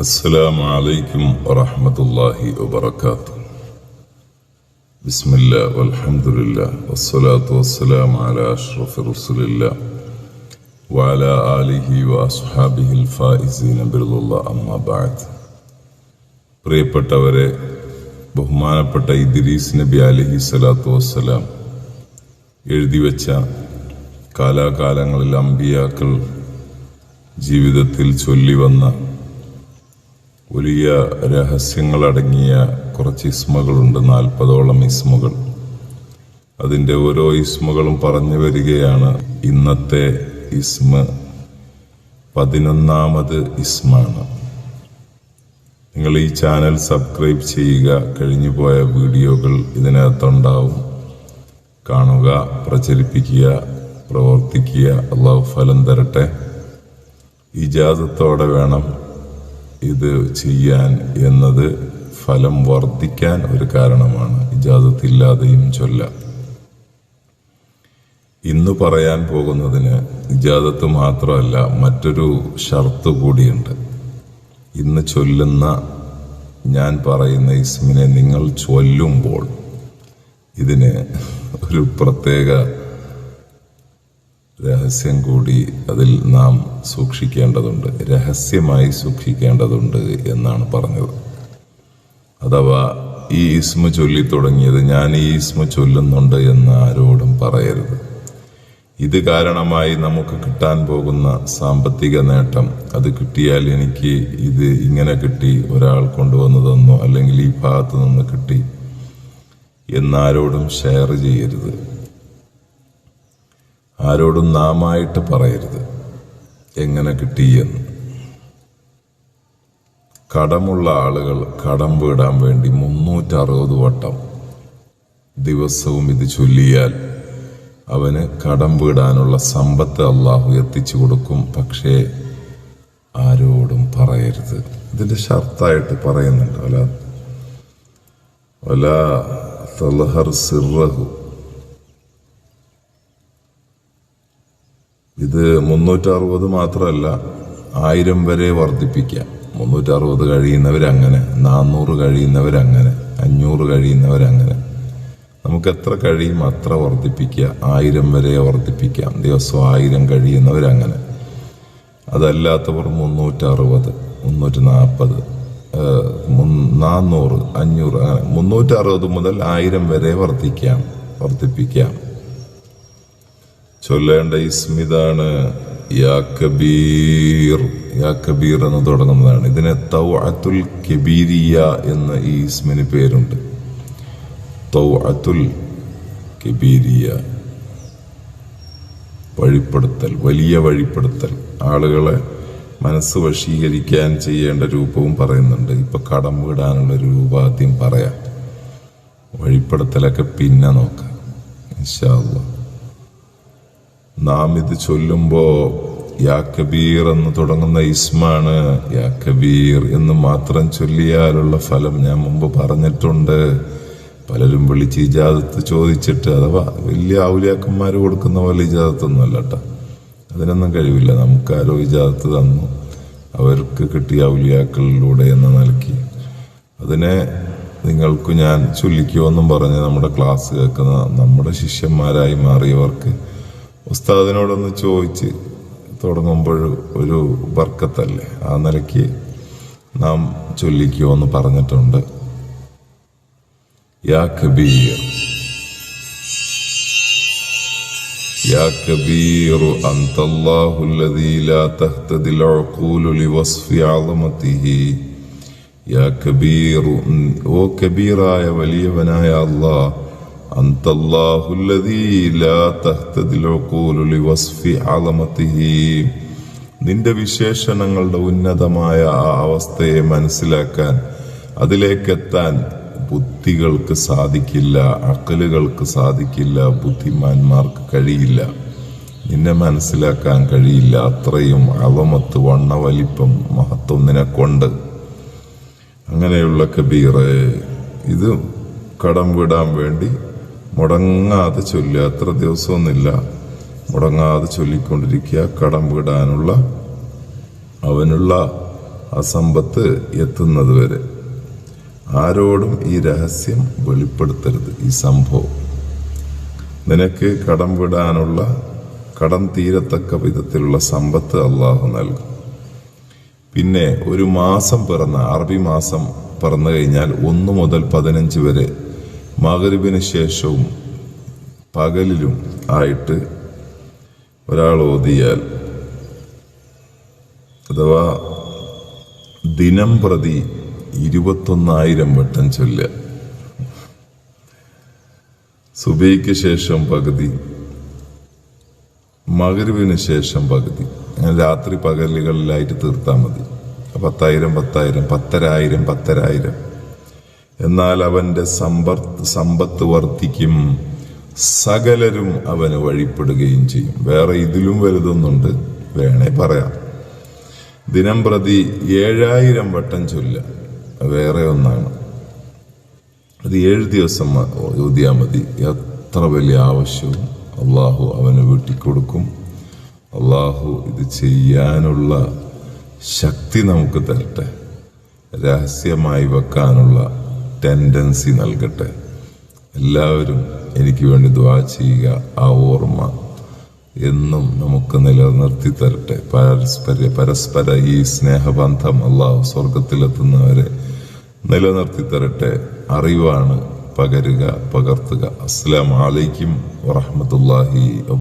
السلام عليكم ورحمة الله وبركاته بسم الله والحمد لله والصلاة والسلام على أشرف رسل الله وعلى آله وأصحابه الفائزين برضا الله أما بعد പ്രിയപ്പെട്ടവരെ ബഹുമാനപ്പെട്ട ഇദ്രീസ് നബി അലഹി സ്വലാത്തു വസ്സലാം എഴുതി വെച്ച കാലാകാലങ്ങളിൽ അമ്പിയാക്കൾ ജീവിതത്തിൽ ചൊല്ലി വന്ന വലിയ രഹസ്യങ്ങളടങ്ങിയ കുറച്ച് ഇസ്മകളുണ്ട് നാൽപ്പതോളം ഇസ്മുകൾ. അതിന്റെ ഓരോ ഇസ്മുകളും പറഞ്ഞു വരികയാണ് ഇന്നത്തെ ഇസ്മ. പതിനൊന്നാമത് ഇസ്മാണ്. നിങ്ങൾ ഈ ചാനൽ സബ്സ്ക്രൈബ് ചെയ്യുക കഴിഞ്ഞു പോയ വീഡിയോകൾ ഇതിനകത്തുണ്ടാവും. കാണുക പ്രചരിപ്പിക്കുക പ്രവർത്തിക്കുക. അള്ളാഹു ഫലം തരട്ടെ. ഇജാസത്തോടെ വേണം ഇത് ചെയ്യാൻ എന്നത് ഫലം വർദ്ധിക്കാൻ ഒരു കാരണമാണ്. ഇജാസത്തില്ലാതെയും ചൊല്ല. ഇന്ന് പറയാൻ പോകുന്നതിന് ഇജാദത്ത് മാത്രമല്ല മറ്റൊരു ഷർത്ത് കൂടിയുണ്ട്. ഇന്ന് ചൊല്ലുന്ന ഞാൻ പറയുന്ന ഇസ്മിനെ നിങ്ങൾ ചൊല്ലുമ്പോൾ ഇതിന് ഒരു പ്രത്യേക രഹസ്യം കൂടി അതിൽ നാം സൂക്ഷിക്കേണ്ടതുണ്ട്. രഹസ്യമായി സൂക്ഷിക്കേണ്ടതുണ്ട് എന്നാണ് പറഞ്ഞത്. അഥവാ ഈ ഇസ്മ ചൊല്ലി തുടങ്ങിയത് ഞാൻ ഈ ഇസ്മ ചൊല്ലുന്നുണ്ട് എന്ന് ആരോടും പറയരുത്. ഇത് കാരണമായി നമുക്ക് കിട്ടാൻ പോകുന്ന സാമ്പത്തിക നേട്ടം. അത് കിട്ടിയാൽ എനിക്ക് ഇത് ഇങ്ങനെ കിട്ടി ഒരാൾ കൊണ്ടുവന്നു തന്നു അല്ലെങ്കിൽ ഈ ഭാഗത്തു നിന്ന് കിട്ടി എന്നാരോടും ഷെയർ ചെയ്യരുത്. ആരോടും നാമായിട്ട് പറയരുത്. എങ്ങനെ കിട്ടിയെന്ന് കടമുള്ള ആളുകൾ കടം വീടാൻ വേണ്ടി മുന്നൂറ്ററുപത് വട്ടം ദിവസവും ഇത് ചൊല്ലിയാൽ അവന് കടം വീടാനുള്ള സമ്പത്ത് അള്ളാഹു എത്തിച്ചു കൊടുക്കും. പക്ഷേ ആരോടും പറയരുത്. ഇതിന്റെ ഷർത്തായിട്ട് പറയുന്നുണ്ട്. അല്ല അല്ല തലഹർ സിറഹു ഇത് മുന്നൂറ്ററുപത് മാത്രമല്ല ആയിരം വരെ വർദ്ധിപ്പിക്കാം. മുന്നൂറ്ററുപത് കഴിയുന്നവരങ്ങനെ നാന്നൂറ് കഴിയുന്നവരങ്ങനെ അഞ്ഞൂറ് കഴിയുന്നവരങ്ങനെ. നമുക്ക് എത്ര കഴിയും അത്ര വർദ്ധിപ്പിക്കുക ആയിരം വരെ വർദ്ധിപ്പിക്കാം. ദിവസം ആയിരം കഴിയുന്നവരങ്ങനെ. അതല്ലാത്തവർ മുന്നൂറ്റി അറുപത് മുന്നൂറ്റി നാൽപ്പത് നാന്നൂറ് അഞ്ഞൂറ് അങ്ങനെ. മുന്നൂറ്റി അറുപത് മുതൽ ആയിരം വരെ വർദ്ധിക്കാം വർദ്ധിപ്പിക്കാം. ചൊല്ലേണ്ട ഇസ്മിതാണ് യാ കബീർ. യാ കബീർ എന്ന് തുടങ്ങുന്നതാണ്. ഇതിന് തൗഅത്തുൽ കബീരിയ എന്ന ഈ ഇസ്മിന് പേരുണ്ട്. തൗഅത്തുൽ കബീരിയ. വഴിപ്പെടുത്തൽ വലിയ വഴിപ്പെടുത്തൽ. ആളുകളെ മനസ്സ് വശീകരിക്കാൻ ചെയ്യേണ്ട രൂപവും പറയുന്നുണ്ട്. ഇപ്പൊ കടം വിടാനുള്ള രൂപ ആദ്യം പറയാം. വഴിപ്പെടുത്തലൊക്കെ പിന്നെ നോക്കാം. ഇൻഷാ അല്ലാ നാം ഇത് ചൊല്ലുമ്പോൾ യാ കബീർ എന്ന് തുടങ്ങുന്ന ഇസ്മാണ് യാ കബീർ എന്ന് മാത്രം ചൊല്ലിയാലുള്ള ഫലം ഞാൻ മുമ്പ് പറഞ്ഞിട്ടുണ്ട്. പലരും വിളിച്ച് ഇജാദത്ത് ചോദിച്ചിട്ട് അഥവാ വലിയ ഔലിയാക്കന്മാർ കൊടുക്കുന്ന പോലെ ഇജാദത്തൊന്നും അല്ല കേട്ടോ അതിനൊന്നും കഴിവില്ല. നമുക്കാരോ ഇജാദത്ത് തന്നു. അവർക്ക് കിട്ടിയ ഔലിയാക്കളിലൂടെ എന്ന് നൽകി അതിനെ നിങ്ങൾക്ക് ഞാൻ ചൊല്ലിക്കുമെന്നും പറഞ്ഞ് നമ്മുടെ ക്ലാസ് കേൾക്കുന്ന നമ്മുടെ ശിഷ്യന്മാരായി മാറിയവർക്ക് ഉസ്താദിനോടൊന്ന് ചോദിച്ച് തുടങ്ങുമ്പോൾ ഒരു ബർക്കത്തല്ലേ ആ നിലയ്ക്ക് നാം ചൊല്ലിക്കുമെന്ന് പറഞ്ഞിട്ടുണ്ട് യാ കബീർ يا كبير أنت الله الذي لا تهتدي العقول لوصف عظمته يا كبير ഓ കബീറായ വലിയവനായ അള്ളാഹ് أنت الله الذي لا تهتدي العقول لوصف عظمته നിന്റെ വിശേഷണങ്ങളുടെ ഉന്നതമായ ആ അവസ്ഥയെ മനസ്സിലാക്കാൻ അതിലേക്കെത്താൻ ബുദ്ധികൾക്ക് സാധിക്കില്ല അക്കലുകൾക്ക് സാധിക്കില്ല ബുദ്ധിമാന്മാർക്ക് കഴിയില്ല നിന്നെ മനസ്സിലാക്കാൻ കഴിയില്ല അത്രയും അവമത്ത് വണ്ണ വലിപ്പം മഹത്വം നിനക്കൊണ്ട് അങ്ങനെയുള്ള കബീറ് ഇത് കടം വിടാൻ വേണ്ടി മുടങ്ങാതെ ചൊല്ലുക അത്ര ദിവസമൊന്നുമില്ല. മുടങ്ങാതെ ചൊല്ലിക്കൊണ്ടിരിക്കുക. കടം വിടാനുള്ള അവനുള്ള അസമ്പത്ത് സമ്പത്ത് എത്തുന്നത് വരെ. ആരോടും ഈ രഹസ്യം വെളിപ്പെടുത്തരുത്. ഈ സംഭവം. നിനക്ക് കടം വിടാനുള്ള കടം തീരത്തക്ക വിധത്തിലുള്ള സമ്പത്ത് അള്ളാഹു നൽകും. പിന്നെ ഒരു മാസം പിറന്ന അറബി മാസം പിറന്നു കഴിഞ്ഞാൽ ഒന്ന് മുതൽ പതിനഞ്ച് വരെ മകരിബിന് ശേഷവും പകലിലും ആയിട്ട് ഒരാൾ ഓതിയാൽ അഥവാ ദിനം പ്രതി ഇരുപത്തൊന്നായിരം വട്ടം ചൊല്ലുക. സുബൈക്ക് ശേഷം പകുതി മകരുവിന് ശേഷം പകുതി. അങ്ങനെ രാത്രി പകലുകളിലായിട്ട് തീർത്താൽ മതി. പത്തായിരം പത്തായിരം പത്തരായിരം പത്തരായിരം. എന്നാൽ അവന്റെ സമ്പത്ത് സമ്പത്ത് വർദ്ധിക്കും. സകലരും അവന് വഴിപ്പെടുകയും ചെയ്യും. വേറെ ഇതിലും വലുതൊന്നുണ്ട്. വേണേ പറയാം. ദിനം പ്രതി ഏഴായിരം വട്ടം ചൊല്ല. വേറെ ഒന്നാണ്. അത് ഏഴ് ദിവസം ഓതിയാൽ മതി. എത്ര വലിയ ആവശ്യവും അള്ളാഹു അവന് വീട്ടിക്കൊടുക്കും. അള്ളാഹു ഇത് ചെയ്യാനുള്ള ശക്തി നമുക്ക് തരട്ടെ. രഹസ്യമായി വെക്കാനുള്ള ടെൻഡൻസി നൽകട്ടെ. എല്ലാവരും എനിക്ക് വേണ്ടി ദ്വാ ചെയ്യുക ആ ഓർമ്മ എന്നും നമുക്ക് നിലനിർത്തി തരട്ടെ. പരസ്പര പരസ്പര ഈ സ്നേഹബന്ധം അള്ളാഹു സ്വർഗത്തിലെത്തുന്നവരെ നിലനിർത്തി തരട്ടെ. അറിവാണ് പകരുക പകർത്തുക. അസ്സലാം വലൈക്കും വറഹമത്തല്ലാഹി